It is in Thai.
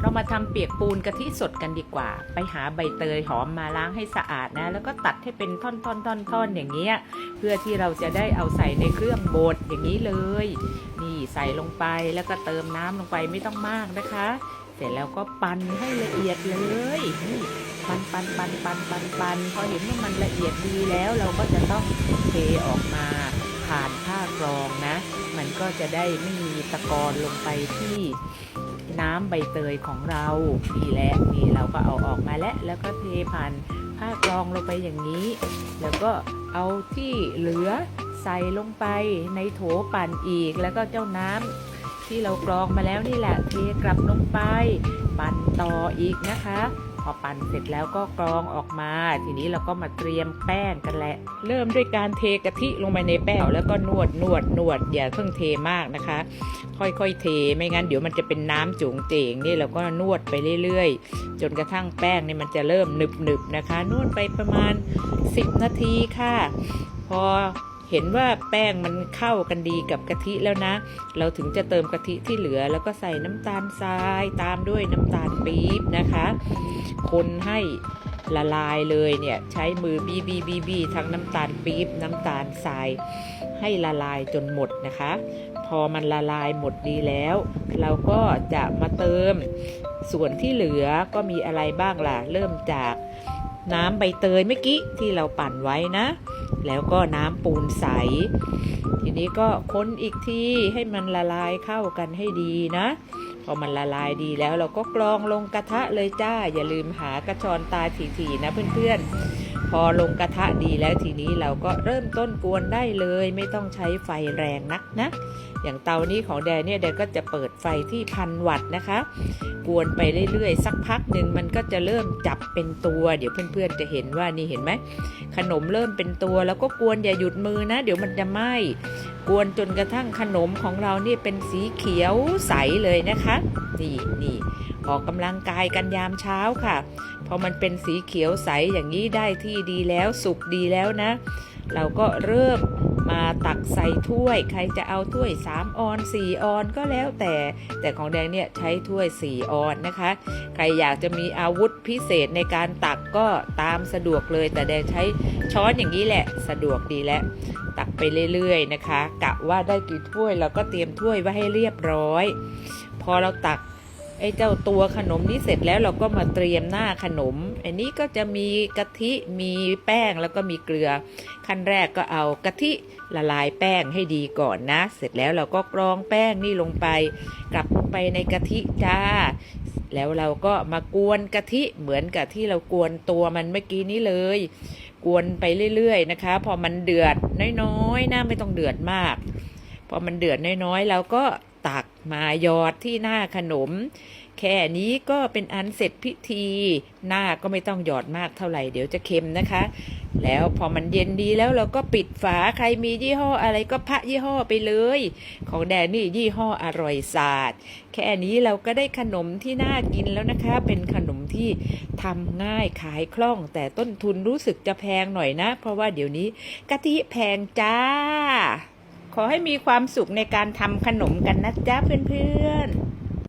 เรามาทำเปียกปูนกะทิสดกันดีกว่า ไปหาใบเตยหอมมาล้างให้สะอาดนะ แล้วก็ตัดให้เป็นท่อนๆๆๆอย่างเงี้ย เพื่อที่เราจะได้เอาใส่ในเครื่องบดอย่างนี้เลย นี่ใส่ลงไปแล้วก็เติมน้ำลงไปไม่ต้องมากนะคะ เสร็จแล้วก็ปั่นให้ละเอียดเลยนี่ปั่นปั่นปั่นปั่นปั่นปั่นพอเห็นว่ามันละเอียดดีแล้วเราก็จะต้องเทออกมาผ่านผ้ากรองนะ มันก็จะได้ไม่มีตะกอนลงไปที่ น้ำใบเตยของเรานี่แหละนี่เราก็เอาออกมาแล้วแล้วก็เทผ่านผ้ากรองลงไปอย่างนี้ แล้วก็เอาที่เหลือใส่ลงไปในโถปั่นอีก แล้วก็เจ้าน้ำที่เรากรองมาแล้วนี่แหละเทกลับลงไป ปั่นต่ออีกนะคะ พอปั่นเสร็จแล้วก็กรองออกมา ทีนี้เราก็มาเตรียมแป้งกันแหละ เริ่มด้วยการเทกะทิลงไปในแป้งแล้วก็นวดนวดนวดอย่าเพิ่งเทมากนะคะ ค่อยๆเทไม่งั้นเดี๋ยวมันจะเป็นน้ำจุ๋งเจ๋งนี่เราก็นวดไปเรื่อยๆ จนกระทั่งแป้งนี่มันจะเริ่มหนึบๆนะคะ นวดไปประมาณ 10 นาทีค่ะ พอเห็นว่าแป้งมันเข้ากันดีกับกะทิแล้วนะ เราถึงจะเติมกะทิที่เหลือแล้วก็ใส่น้ำตาลทรายตามด้วยน้ำตาลปี๊บนะคะ คนให้ละลายเลยเนี่ยใช้มือบีบีบีบีทั้งน้ำตาลปี๊บน้ำตาลทรายให้ละลายจนหมดนะคะ พอมันละลายหมดดีแล้ว เราก็จะมาเติมส่วนที่เหลือก็มีอะไรบ้างล่ะ เริ่มจากน้ำใบเตยเมื่อกี้ที่เราปั่นไว้นะ แล้วก็น้ำปูนใส ทีนี้ก็ค้นอีกทีให้มันละลายเข้ากันให้ดีนะ พอมันละลายดีแล้วเราก็กรองลงกระทะเลยจ้า อย่าลืมหากระชอนตาถี่ๆนะเพื่อนๆ พอลงกระทะดีแล้วทีนี้เราก็เริ่มต้นกวนได้เลย ไม่ต้องใช้ไฟแรงนักนะ อย่างเตานี้ของแดนเนี่ยแดนก็จะเปิดไฟที่พันวัตต์นะคะ กวนไปเรื่อยๆ สักพักหนึ่งมันก็จะเริ่มจับเป็นตัว เดี๋ยวเพื่อนๆจะเห็นว่านี่เห็นไหมขนมเริ่มเป็นตัว แล้วก็กวนอย่าหยุดมือนะ เดี๋ยวมันจะไหม้กวนจนกระทั่งขนมของเราเนี่เป็นสีเขียวใสเลยนะคะนี่นี่ออกกำลังกายกันยามเช้าค่ะ พอมันเป็นสีเขียวใสอย่างนี้ได้ที่ดีแล้วสุกดีแล้วนะ เราก็เริ่มมาตักใส่ถ้วย ใครจะเอาถ้วย 3 ออน 4 ออนก็แล้วแต่ แต่ของแดงเนี่ยใช้ถ้วย 4 ออนนะคะ ใครอยากจะมีอาวุธพิเศษในการตักก็ตามสะดวกเลย แต่แดงใช้ช้อนอย่างนี้แหละ สะดวกดีแล้ว ตักไปเรื่อยๆนะคะ กะว่าได้กี่ถ้วยเราก็เตรียมถ้วยไว้ให้เรียบร้อย พอเราตักไอ้เจ้าตัวขนมนี้เสร็จแล้วเราก็มาเตรียมหน้าขนมอันนี้ก็จะมีกะทิมีแป้งแล้วก็มีเกลือ ขั้นแรกก็เอากะทิละลายแป้งให้ดีก่อนนะ เสร็จแล้วเราก็กรองแป้งนี่ลงไป กลับลงไปในกะทิจ้า แล้วเราก็มากวนกะทิเหมือนกับที่เรากวนตัวมันเมื่อกี้นี้เลย กวนไปเรื่อยๆนะคะ พอมันเดือดน้อยๆนะไม่ต้องเดือดมาก พอมันเดือดน้อยๆเราก็ มาหยอดที่หน้าขนม แค่นี้ก็เป็นอันเสร็จพิธี หน้าก็ไม่ต้องหยอดมากเท่าไหร่ เดี๋ยวจะเค็มนะคะ แล้วพอมันเย็นดีแล้วเราก็ปิดฝาใครมียี่ห้ออะไรก็พะยี่ห้อไปเลย ของแดนนี่ยี่ห้ออร่อยศาสตร์ แค่นี้เราก็ได้ขนมที่น่ากินแล้วนะคะ เป็นขนมที่ทำง่ายขายคล่อง แต่ต้นทุนรู้สึกจะแพงหน่อยนะ เพราะว่าเดี๋ยวนี้กะทิแพงจ้า ขอให้มีความสุขในการทำขนมกันนะจ๊ะเพื่อน